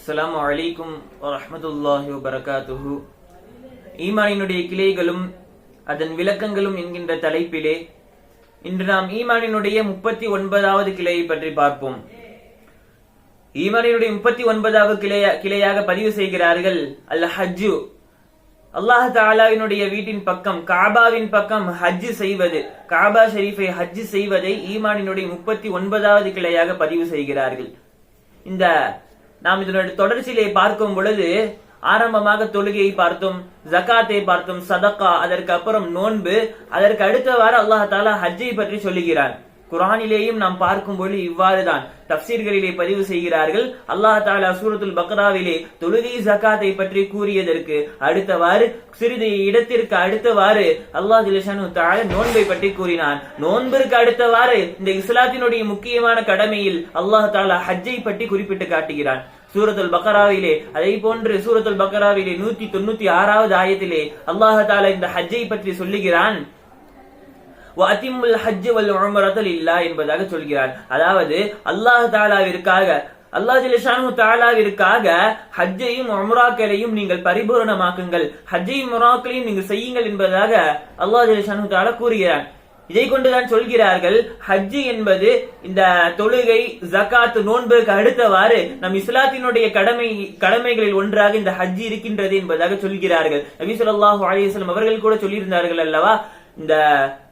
அஸ்லாம் வலைக்கும் வரமத்துல்லாஹி வரகாத்துஹு ஈமானினுடைய கிளைகளும் அதன் விளக்கங்களும் என்கின்ற தலைப்பிலே இன்று நாம் ஈமானினுடைய முப்பத்தி ஒன்பதாவது கிளையை பற்றி பார்ப்போம். ஈமானினுடைய முப்பத்தி ஒன்பதாவது கிளையா கிளையாக பதிவு செய்கிறார்கள் அல் ஹஜ்ஜு அல்லாஹ் தாலாவினுடைய வீட்டின் பக்கம் காபாவின் பக்கம் ஹஜ் செய்வது காபா ஷெரீஃபை ஹஜ் செய்வதை ஈமானினுடைய முப்பத்தி ஒன்பதாவது கிளையாக பதிவு செய்கிறார்கள். இந்த நாம் இதனுடைய தொடர்ச்சியிலே பார்க்கும் பொழுது ஆரம்பமாக தொழுகையை பார்த்தோம் ஜக்காத்தை பார்த்தோம் சதக்கா அதற்கு அப்புறம் நோன்பு அதற்கு அடுத்தவாறு அல்லாஹ் தாலா ஹஜ்ஜை பற்றி சொல்லுகிறான். குரானிலேயும் நாம் பார்க்கும் பொழுது இவ்வாறுதான். தப்சீர்களிலே பதிவு செய்கிறார்கள் அல்லாஹ் தாலா சூரத்துல் பக்ராவிலே தொழுகை ஜகாத்தை பற்றி கூறியதற்கு. அடுத்தவாறு சிறிது இடத்திற்கு அடுத்தவாறு அல்லாஹ் ஜிலஷானு தாழ நோன்பை பற்றி கூறினான். நோன்பிற்கு அடுத்தவாறு இந்த இஸ்லாத்தினுடைய முக்கியமான கடமையில் அல்லாஹ் தாலா ஹஜ்ஜை பற்றி குறிப்பிட்டு காட்டுகிறான். சூரத்துல் பக்கராவிலே அதே போன்று சூரத்துல் பக்கராவிலே நூத்தி தொண்ணூத்தி ஆறாவது ஆயத்திலே அல்லாஹ் தாலா இந்த ஹஜ்ஜை பற்றி சொல்லுகிறான். ஹஜ் வல் உமரத்தல் இல்லா என்பதாக சொல்கிறார். அதாவது அல்லாஹ் தாலாவிற்காக அல்லாஹ் ஜிலிஷானு தாலாவிற்காக ஹஜ்ஜையும் உம்ராக்களையும் நீங்கள் பரிபூரணமாக்குங்கள். ஹஜ்ஜையும் உம்ராக்களையும் நீங்கள் செய்யுங்கள் என்பதாக அல்லாஹ் ஜிலிஷானு தாலா கூறுகிறார். இதை கொண்டுதான் சொல்கிறார்கள் ஹஜ்ஜி என்பது இந்த தொழுகை ஜக்காத் நோன்புக்கு அடுத்தவாறு நம் இஸ்லாத்தினுடைய கடமை கடமைகளில் ஒன்றாக இந்த ஹஜ்ஜி இருக்கின்றது என்பதாக சொல்கிறார்கள். நபி சொல்லாஹு அலிஸ்லாம் அவர்கள் கூட சொல்லியிருந்தார்கள் அல்லவா இந்த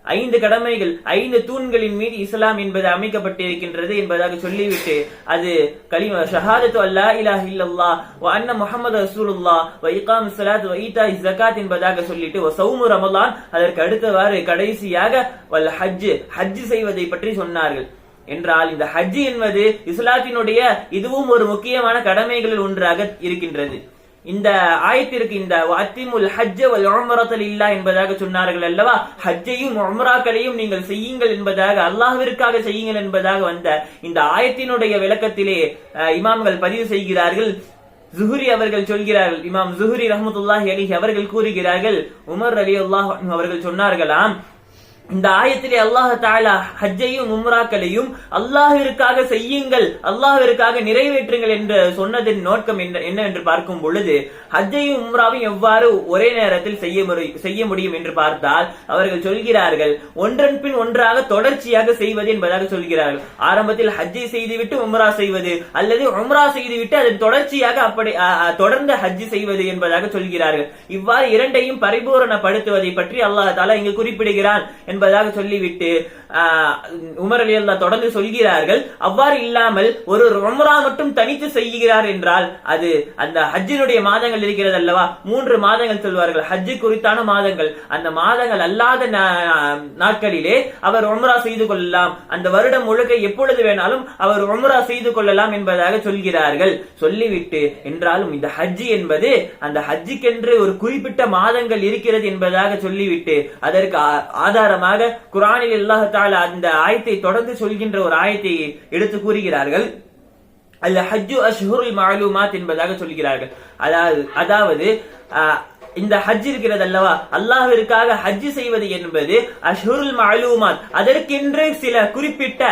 ஐந்து கடமைகள் ஐந்து தூண்களின் மீது இஸ்லாம் என்பது அமைக்கப்பட்டிருக்கின்றது என்பதாக சொல்லிவிட்டு அது கலிம ஷஹாதத்து அல்லா இலா இல்லல்லா வ அன்ன முஹம்மது ரசூலுல்லா வ இகாம் ஸலாத் வ ஈதா ஜகாத் என்பதாக சொல்லிட்டு வ சௌமு ரமலான் அதற்கு அடுத்தவாறு கடைசியாக வல் ஹஜ் ஹஜ் செய்வதை பற்றி சொன்னார்கள். என்றால் இந்த ஹஜ் என்பது இஸ்லாத்தினுடைய இதுவும் ஒரு முக்கியமான கடமைகளில் ஒன்றாக இருக்கின்றது. இந்த ஆயத்திற்கு இந்த அத்திமுல் ஹஜ் வல் உமரத்தல் இல்லா என்பதாக சொன்னார்கள் அல்லவா? ஹஜ்ஜையும் உமராக்களையும் நீங்கள் செய்யுங்கள் என்பதாக அல்லாஹ்விற்காக செய்யுங்கள் என்பதாக வந்த இந்த ஆயத்தினுடைய விளக்கத்திலே இமாம்கள் பதிவு செய்கிறார்கள். ஜுஹுரி அவர்கள் சொல்கிறார்கள். இமாம் ஜுஹுரி ரஹமத்துல்லாஹி அலிஹி அவர்கள் கூறுகிறார்கள். உமர் அலி அல்லாஹ் அவர்கள் சொன்னார்களாம் இந்த ஆயத்திலே அல்லாஹ் தாலா ஹஜ்ஜையும் உம்ராக்களையும் அல்லாஹிற்காக செய்யுங்கள் அல்லாஹிற்காக நிறைவேற்றுங்கள் என்று சொன்னதின் நோக்கம் என்ன என்று பார்க்கும் பொழுது ஹஜ்ஜையும் உம்ராவையும் எவ்வாறு ஒரே நேரத்தில் செய்ய செய்ய முடியும் என்று பார்த்தால் அவர்கள் சொல்கிறார்கள் ஒன்றன் பின் ஒன்றாக தொடர்ச்சியாக செய்வது என்பதாக சொல்கிறார்கள். ஆரம்பத்தில் ஹஜ்ஜை செய்துவிட்டு உம்ரா செய்வது அல்லது உம்ரா செய்துவிட்டு அதன் தொடர்ச்சியாக அப்படி தொடர்ந்து ஹஜ் செய்வது என்பதாக சொல்கிறார்கள். இவ்வாறு இரண்டையும் பரிபூரணப்படுத்துவதை பற்றி அல்லாஹ் தாலா இங்கு குறிப்பிடுகிறான். என்பதாக சொல்லிவிட்டு உமர் அலி அல்லா தொடர்ந்து சொல்கிறார்கள் அவ்வாறு இல்லாமல் ஒரு ரொமரா மட்டும் தனித்து செய்கிறார் என்றால் அது அந்த ஹஜ்ஜினுடைய மாதங்கள் இருக்கிறது அல்லவா மூன்று மாதங்கள் சொல்வார்கள். ஹஜ்ஜு குறித்தான மாதங்கள். அந்த மாதங்கள் அல்லாத நாட்களிலே அவர் ஒம்ரா செய்து கொள்ளலாம். அந்த வருடம் முழுக்க எப்பொழுது வேணாலும் அவர் ஒம்ரா செய்து கொள்ளலாம் என்பதாக சொல்கிறார்கள். சொல்லிவிட்டு என்றாலும் இந்த ஹஜ்ஜி என்பது அந்த ஹஜ்ஜிக்கென்று ஒரு குறிப்பிட்ட மாதங்கள் இருக்கிறது என்பதாக சொல்லிவிட்டு அதற்கு ஆதாரமாக குரானில் அல்லாஹால அந்த ஆயத்தை தொடர்ந்து சொல்கின்ற ஒரு ஆயத்தை எடுத்து கூறுகிறார்கள். அல்ல ஹஜ்ஜு அஷ்ஹுருல் மாலுமாத் என்பதாக சொல்கிறார்கள். அதாவது அதாவது இந்த ஹஜ் இருக்கிறது அல்லவா அல்லாஹிற்காக ஹஜ் செய்வது என்பது அஷ்ஹுருல் மலூமாத் அதற்கென்று சில குறிப்பிட்ட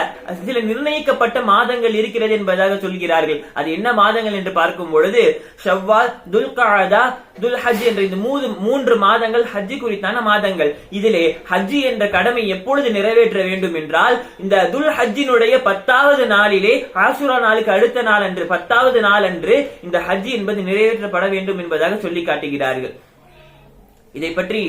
சில நிர்ணயிக்கப்பட்ட மாதங்கள் இருக்கிறது என்பதாக சொல்கிறார்கள். அது என்ன மாதங்கள் என்று பார்க்கும் பொழுது ஷவ்வால் துல் காதா துல் ஹஜ் என்ற இந்த மூன்று மூன்று மாதங்கள் ஹஜ் குறித்தான மாதங்கள். இதிலே ஹஜ் என்ற கடமை எப்பொழுது நிறைவேற்ற வேண்டும் என்றால் இந்த துல் ஹஜ்ஜினுடைய பத்தாவது நாளிலே ஆசுரா நாளுக்கு அடுத்த நாள் அன்று பத்தாவது நாள் அன்று இந்த ஹஜ் என்பது நிறைவேற்றப்பட வேண்டும் என்பதாக சொல்லி காட்டுகிறார்கள். இதை பற்றி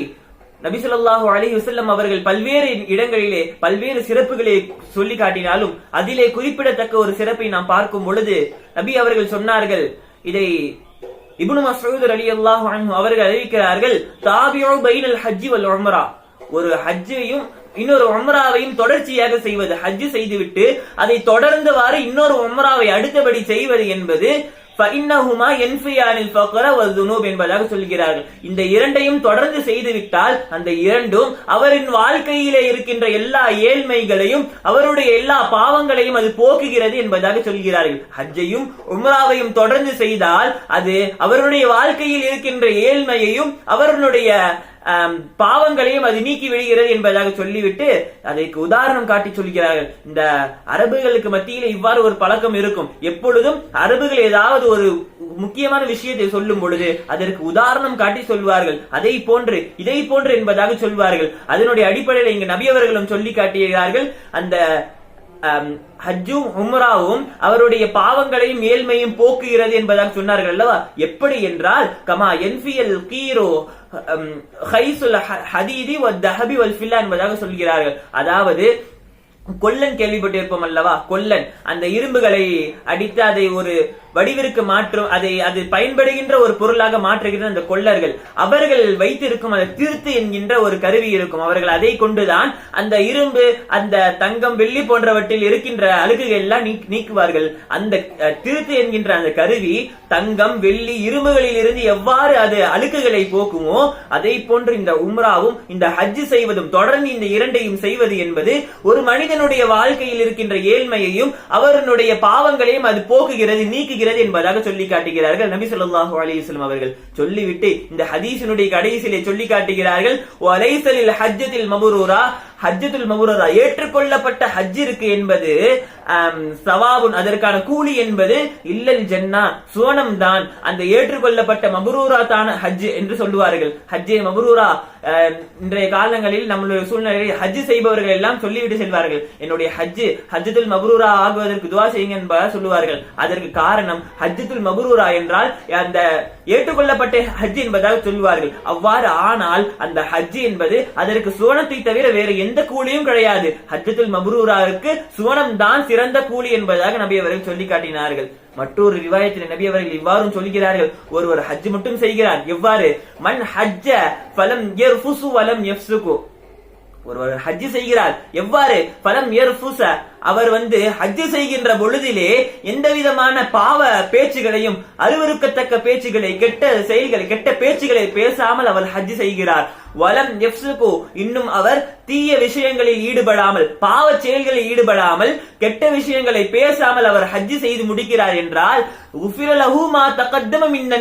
நபிசுல்லாஹு அலி வசல்லம் அவர்கள் பல்வேறு இடங்களிலே பல்வேறு சிறப்புகளை சொல்லி காட்டினாலும் அதிலே குறிப்பிடத்தக்க ஒரு சிறப்பை நாம் பார்க்கும் பொழுது நபி அவர்கள் சொன்னார்கள் இதை இபுனு மசூத் அலி அல்லாஹ் அவர்கள் அறிவிக்கிறார்கள் தாபியோ பைனல் ஹஜ்ஜி வல் உம்ரா. ஒரு ஹஜ்ஜையும் இன்னொரு ஒம்ராவையும் தொடர்ச்சியாக செய்வது ஹஜ் செய்துவிட்டு அதை தொடர்ந்தவாறு இன்னொரு ஒம்ராவை அடுத்தபடி செய்வது என்பது என்பதாக சொல்கிறார்கள். இந்த இரண்டையும் தொடர்ந்து செய்துவிட்டால் அந்த இரண்டும் அவரின் வாழ்க்கையிலே இருக்கின்ற எல்லா ஏழ்மைகளையும் அவருடைய எல்லா பாவங்களையும் அது போக்குகிறது என்பதாக சொல்கிறார்கள். ஹஜ்ஜையும் உம்ராவையும் தொடர்ந்து செய்தால் அது அவருடைய வாழ்க்கையில் இருக்கின்ற ஏழ்மையையும் அவருடைய பாவங்களையும் அது நீக்கி விடுகிறது என்பதாக சொல்லிவிட்டு அதற்கு உதாரணம் காட்டி சொல்கிறார்கள். இந்த அரபுகளுக்கு மத்தியில் இவ்வாறு ஒரு பழக்கம் இருக்கும். எப்பொழுதும் அரபுகள் ஏதாவது ஒரு முக்கியமான விஷயத்தை சொல்லும் பொழுது அதற்கு உதாரணம் காட்டி சொல்வார்கள். அதை போன்று இதை போன்று என்பதாக சொல்வார்கள். அதனுடைய அடிப்படையில் இங்கு நபியவர்களும் சொல்லி காட்டுகிறார்கள். அந்த ஹஜ்ஜும் உம்ராவும் அவருடைய பாவங்களையும் ஏழ்மையும் போக்குகிறது என்பதாக சொன்னார்கள் அல்லவா? எப்படி என்றால் கமா என்ஃபியல் கீரோ ஹைசுல் ஹதீதி தஹபி வல் ஃபில்லா என்பதாக சொல்கிறார்கள். அதாவது கொல்லன் கேள்விப்பட்டிருப்போம் அல்லவா? கொல்லன். அந்த இரும்புகளை அடித்து அதை ஒரு வடிவிற்கு மாற்றும் அதை அது பயன்படுகின்ற ஒரு பொருளாக மாற்றுகின்ற அந்த கொல்லர்கள் அவர்கள் வைத்திருக்கும் அந்த திருத்து என்கின்ற ஒரு கருவி இருக்கும். அவர்கள் அதை கொண்டுதான் அந்த இரும்பு அந்த தங்கம் வெள்ளி போன்றவற்றில் இருக்கின்ற அழுகுகள் எல்லாம் நீக்குவார்கள். அந்த திருத்து என்கின்ற அந்த கருவி தங்கம் வெள்ளி இரும்புகளில் இருந்து எவ்வாறு அது அழுக்குகளை போக்குமோ அதை போன்று இந்த உம்ராவும் இந்த ஹஜ் செய்வதும் தொடர்ந்து இந்த இரண்டையும் செய்வது என்பது ஒரு மனிதனுடைய வாழ்க்கையில் இருக்கின்ற ஏழ்மையையும் அவருடைய பாவங்களையும் அது போக்குகிறது நீக்குகிறது என்பதாக சொல்லி காட்டுகிறார்கள் நபி சொல்லாஹு அலைஹி அவர்கள். சொல்லிவிட்டு இந்த ஹதீசனுடைய கடைசியிலே சொல்லி காட்டுகிறார்கள் ஹஜ்ஜத்தில் மபுரூரா ஹஜ்ஜத்துல் மவுரதா ஏற்றுக்கொள்ளப்பட்ட ஹஜ் இருக்கு என்பது சவாபுன் அதற்கான கூலி என்பது இல்லல் ஜன்னா சுவனம் தான் அந்த ஏற்றுக்கொள்ளப்பட்ட மபுரூரா தான ஹஜ் என்று சொல்லுவார்கள். ஹஜ்ஜே மபுரூரா இன்றைய காலங்களில் நம்மளுடைய சூழ்நிலையில் ஹஜ் செய்பவர்கள் எல்லாம் சொல்லிவிட்டு செல்வார்கள். என்னுடைய ஹஜ்ஜு ஹஜ்ஜத்துல் மபுரூரா ஆகுவதற்கு துவா செய்யுங்க என்பதாக சொல்லுவார்கள். அதற்கு காரணம் ஹஜ்ஜத்துல் மபுரூரா என்றால் அந்த ஏற்றுக்கொள்ளப்பட்ட ஹஜ் என்பதாக சொல்லுவார்கள். அவ்வாறு ஆனால் அந்த ஹஜ் என்பது அதற்கு சுவனத்தை தவிர வேறு எந்த கூலியும் கிடையாது. ஹஜ்ஜத்துல் மபுரூராவுக்கு சுவனம் தான் சிறந்த கூலி என்பதாக நபி அவர்கள் சொல்லி காட்டினார்கள். மற்றொரு ரிவாயத்தில் நபி அவர்கள் இவ்வாறும் சொல்கிறார்கள். ஒருவர் ஹஜ் மட்டும் செய்கிறார். எவ்வாறு? மண் ஹஜ்ஜ ஃபலம் யர்ஃபுசு வலம் எஃப்சுகு. ஒருவர் ஹஜ் செய்கிறார். எவ்வாறு? பலம் ஏர்ஃபுச அவர் வந்து ஹஜ் செய்கின்ற பொழுதிலே எந்த விதமான பாவ பேச்சுகளையும் அருவருக்கத்தக்க பேச்சுகளை கெட்ட செயல்களை கெட்ட பேச்சுகளை பேசாமல் அவர் ஹஜ் செய்கிறார். வலம் எஃப்சுகு இன்னும் அவர் தீய விஷயங்களில் ஈடுபடாமல் பாவ செயல்களில் ஈடுபடாமல் கெட்ட விஷயங்களை பேசாமல் அவர் ஹஜ் செய்து முடிக்கிறார் என்றால் உஃபிரலஹூமா தகத்தமம் மா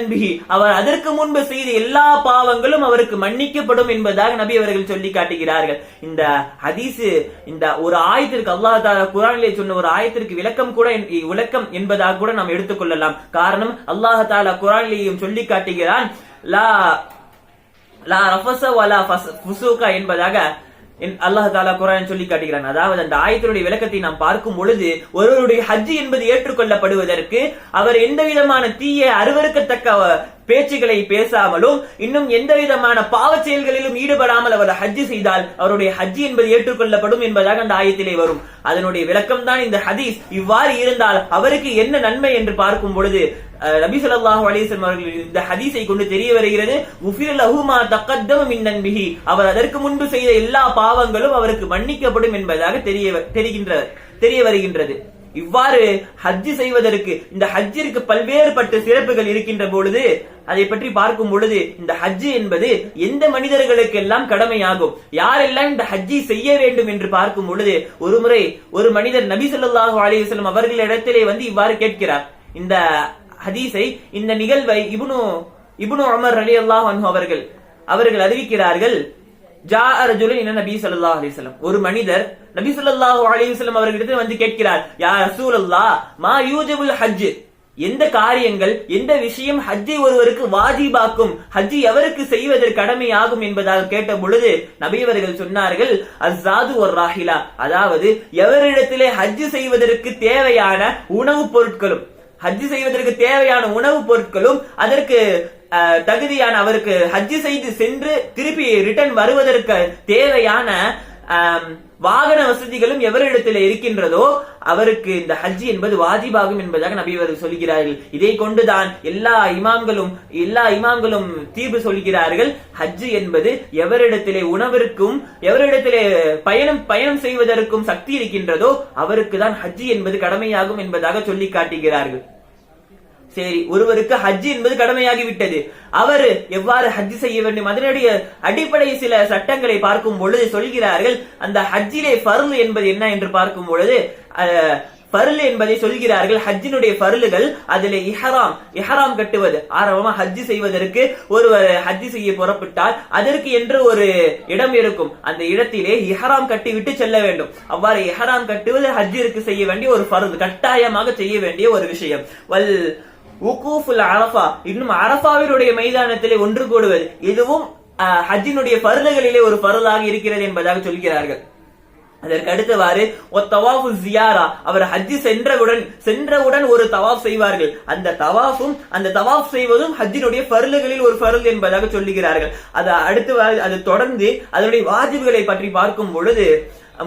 அவர் அதற்கு முன்பு செய்த எல்லா பாவங்களும் அவருக்கு மன்னிக்கப்படும் என்பதாக நபி அவர்கள் சொல்லி காட்டுகிறார்கள். இந்த ஹதீஸ் இந்த ஒரு ஆயத்திற்கு அல்லாஹ் குரானிலே சொன்ன ஒரு ஆயத்திற்கு விளக்கம் கூட விளக்கம் என்பதாக கூட நாம் எடுத்துக்கொள்ளலாம். காரணம் அல்லாஹ் தாலா குரானிலேயும் சொல்லி காட்டுகிறான் லா லா ரஃபஸ வலா ஃபுசூகா என்பதாக அல்லாஹ் தாலா குரான் சொல்லி காட்டுகிறான். அதாவது அந்த ஆயத்தினுடைய விளக்கத்தை நாம் பார்க்கும் பொழுது ஒருவருடைய ஹஜ் என்பது ஏற்றுக்கொள்ளப்படுவதற்கு அவர் எந்த விதமான தீய அருவருக்கத்தக்க பேச்சுகளை பேசாமலும் இன்னும் எந்த விதமான பாவச் செயல்களிலும் ஈடுபடாமல் அவர் ஹஜ் செய்தால் அவருடைய ஹஜ் என்பது ஏற்றுக்கொள்ளப்படும் என்பதாக அந்த ஆயத்திலே வரும். அதனுடைய விளக்கம் தான் இந்த ஹதீஸ். இவ்வாறு இருந்தால் அவருக்கு என்ன நன்மை என்று பார்க்கும் பொழுது அஹ், நபி சொல்லாஹு அலைஹி அவர்கள் இந்த ஹதீஸை கொண்டு தெரிய வருகிறது அவர் அதற்கு முன்பு செய்த எல்லா பாவங்களும் அவருக்கு மன்னிக்கப்படும் என்பதாக தெரிய வ- தெரிகின்ற தெரிய வருகின்றது. இவ்வாறு ஹஜ்ஜி செய்வதற்கு இந்த ஹஜ்ஜிற்கு பல்வேறுபட்ட சிறப்புகள் இருக்கின்ற பொழுது அதை பற்றி பார்க்கும் பொழுது இந்த ஹஜ்ஜி என்பது எந்த மனிதர்களுக்கெல்லாம் கடமையாகும்? யாரெல்லாம் இந்த ஹஜ்ஜி செய்ய வேண்டும் என்று பார்க்கும் பொழுது ஒரு முறை ஒரு மனிதர் நபி சொல்லாஹு அலிவசலம் அவர்களிடத்திலே வந்து இவ்வாறு கேட்கிறார். இந்த ஹதீஸை இந்த நிகழ்வை இபுனு இபுனு அமர் அலி அல்லாஹ் அவர்கள் அவர்கள் அறிவிக்கிறார்கள் ஜா ரஜுலன் இன நபி ஸல்லல்லாஹு அலைஹி ஒரு மனிதர் நபி ஸல்லல்லாஹு அலைஹி அவர்களிடத்தில் வந்து கேட்கிறார் யா ரசூலல்லாஹ் மா யூஜபுல் ஹஜ்? எந்த காரியங்கள் எந்த விஷயம் ஹஜ்ஜை ஒருவருக்கு வாஜிபாக்கும் ஹஜ்ஜி எவருக்கு செய்வதற்கு கடமையாகும் என்பதாக கேட்ட பொழுது நபியவர்கள் சொன்னார்கள் அசாது ஒரு ராஹிலா அதாவது எவரிடத்திலே ஹஜ் செய்வதற்கு தேவையான உணவுப் பொருட்களும் ஹஜ் செய்வதற்கு தேவையான உணவுப் பொருட்களும் அதற்கு தகுதியான அவருக்கு ஹஜ் செய்து சென்று திருப்பி ரிட்டர்ன் வருவதற்கு தேவையான வாகன வசதிகளும் எவரிடத்தில் இருக்கின்றதோ அவருக்கு இந்த ஹஜ் என்பது வாஜிபாகும் என்பதாக நபி அவர்கள் சொல்கிறார்கள். இதை கொண்டுதான் எல்லா இமாம்களும் எல்லா இமாம்களும் தீர்வு சொல்கிறார்கள். ஹஜ் என்பது எவரிடத்திலே உணவிற்கும் எவரிடத்திலே பயணம் பயணம் செய்வதற்கும் சக்தி இருக்கின்றதோ அவருக்கு தான் ஹஜ் என்பது கடமையாகும் என்பதாக சொல்லி காட்டுகிறார்கள். சரி ஒருவருக்கு ஹஜ் என்பது கடமையாகி விட்டது அவர் எவ்வாறு ஹஜ் செய்ய வேண்டும்? அதனுடைய அடிப்படை சில சட்டங்களை பார்க்கும் பொழுது சொல்கிறார்கள் அந்த ஹஜ்ஜிலே பருள் என்பது என்ன என்று பார்க்கும் பொழுது பருள் என்பதை சொல்கிறார்கள் ஹஜ்ஜினுடைய ஃபர்லுகள் அதுல இஹராம் இஹராம் கட்டுவது. ஆரம்பமா ஹஜ்ஜி செய்வதற்கு ஒருவர் ஹஜ்ஜி செய்ய புறப்பட்டால் அதற்கு என்று ஒரு இடம் இருக்கும். அந்த இடத்திலே இஹராம் கட்டிவிட்டு செல்ல வேண்டும். அவ்வாறு இஹராம் கட்டுவது ஹஜ்ஜிற்கு செய்ய வேண்டிய ஒரு பருள் கட்டாயமாக செய்ய வேண்டிய ஒரு விஷயம். வல் உகூஃபுல் அரஃபா. இன்னும் அரஃபாவினுடைய மைதானத்திலே ஒன்று கூடுவது. இதுவும் ஹஜ்ஜினுடைய ஃபர்லுகளிலே ஒரு பருதாக இருக்கிறது என்பதாக சொல்கிறார்கள். அதற்கு அடுத்தவாறு ஒரு தவாஃபு ஜியாரா அவர் ஹஜ்ஜி சென்றவுடன் சென்றவுடன் ஒரு தவாஃப் செய்வார்கள். அந்த தவாஃபும் அந்த தவாஃப் செய்வதும் ஹஜ்ஜினுடைய பருளுகளில் ஒரு பருள் என்பதாக சொல்லுகிறார்கள். அது அடுத்து அது தொடர்ந்து அதனுடைய வாஜிபுகளை பற்றி பார்க்கும் பொழுது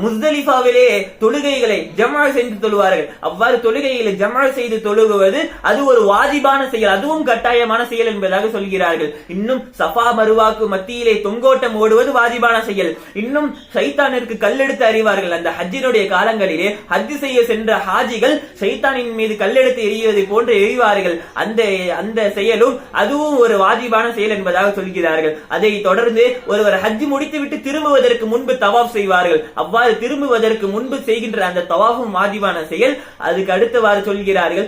முஸ்தலிஃபாவிலே தொழுகைகளை ஜமா செய்து தொழுவார்கள். அவ்வாறு தொழுகைகளை ஜமா செய்து தொழுகுவது அது ஒரு வாஜிபான செயல் அதுவும் கட்டாயமான செயல் என்பதாக சொல்கிறார்கள். இன்னும் சஃபா மருவாக்கு மத்தியிலே தொங்கோட்டம் ஓடுவது வாஜிபான செயல். இன்னும் சைத்தானிற்கு கல்லெடுத்து அறிவார்கள். அந்த ஹஜ்ஜினுடைய காலங்களிலே ஹஜ் செய்ய சென்ற ஹாஜிகள் சைத்தானின் மீது கல்லெடுத்து எறிவதை போன்று எறிவார்கள். அந்த அந்த செயலும் அதுவும் ஒரு வாஜிபான செயல் என்பதாக சொல்கிறார்கள். அதை தொடர்ந்து ஒருவர் ஹஜ் முடித்துவிட்டு திரும்புவதற்கு முன்பு தவாப் செய்வார்கள். அவ்வாறு திரும்புவதற்கு முன்பு செய்கின்ற அந்த தவாஃபும் வாஜிபான செயல் அதுக்கு அடுத்தவாறு சொல்கிறார்கள்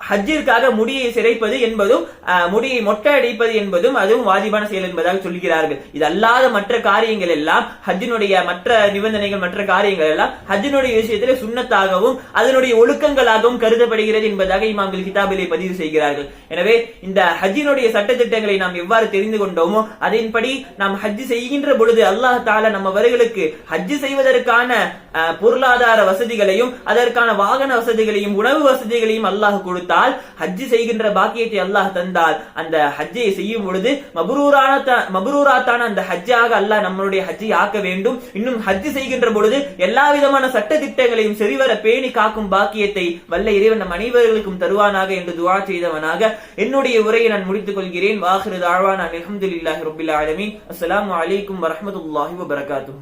ஹஜ்ஜிற்காக முடியை சிறைப்பது என்பதும் முடியை மொட்டை அடிப்பது என்பதும் அதுவும் வாஜிபான செயல் என்பதாக சொல்கிறார்கள். இது அல்லாத மற்ற காரியங்கள் எல்லாம் ஹஜ்ஜினுடைய மற்ற நிபந்தனைகள் மற்ற காரியங்கள் எல்லாம் ஹஜ்ஜினுடைய விஷயத்தில் சுண்ணத்தாகவும் அதனுடைய ஒழுக்கங்களாகவும் கருதப்படுகிறது என்பதாக இமாம்கள் கிதாபிலே பதிவு செய்கிறார்கள். எனவே இந்த ஹஜ்ஜினுடைய சட்டத்திட்டங்களை நாம் எவ்வாறு தெரிந்து கொண்டோமோ அதன்படி நாம் ஹஜ்ஜி செய்கின்ற பொழுது அல்லாஹ் தாலா நம்மவர்களுக்கு ஹஜ்ஜி செய்வதற்கான பொருளாதார வசதிகளையும் அதற்கான வாகன வசதிகளையும் உணவு வசதிகளையும் அல்லாஹ் கொடுத்து கொடுத்தால் ஹஜ் செய்கின்ற பாக்கியத்தை அல்லாஹ் தந்தால் அந்த ஹஜ்ஜை செய்யும் பொழுது மபரூரான த- மபரூராத்தான அந்த ஹஜ்ஜாக அல்லாஹ் நம்மளுடைய ஹஜ்ஜை ஆக்க வேண்டும். இன்னும் ஹஜ் செய்கின்ற பொழுது எல்லா விதமான சட்ட திட்டங்களையும் சரிவர பேணி காக்கும் பாக்கியத்தை வல்ல இறைவன் நம் அனைவர்களுக்கும் தருவானாக என்று துவா செய்தவனாக என்னுடைய உரையை நான் முடித்துக் கொள்கிறேன். வாஹிரு தாழ்வான் அலமதுல்லாஹி ரபில் ஆலமீன். அஸ்லாம் வலைக்கும் வரமத்துல்லாஹி வபரகாத்தூ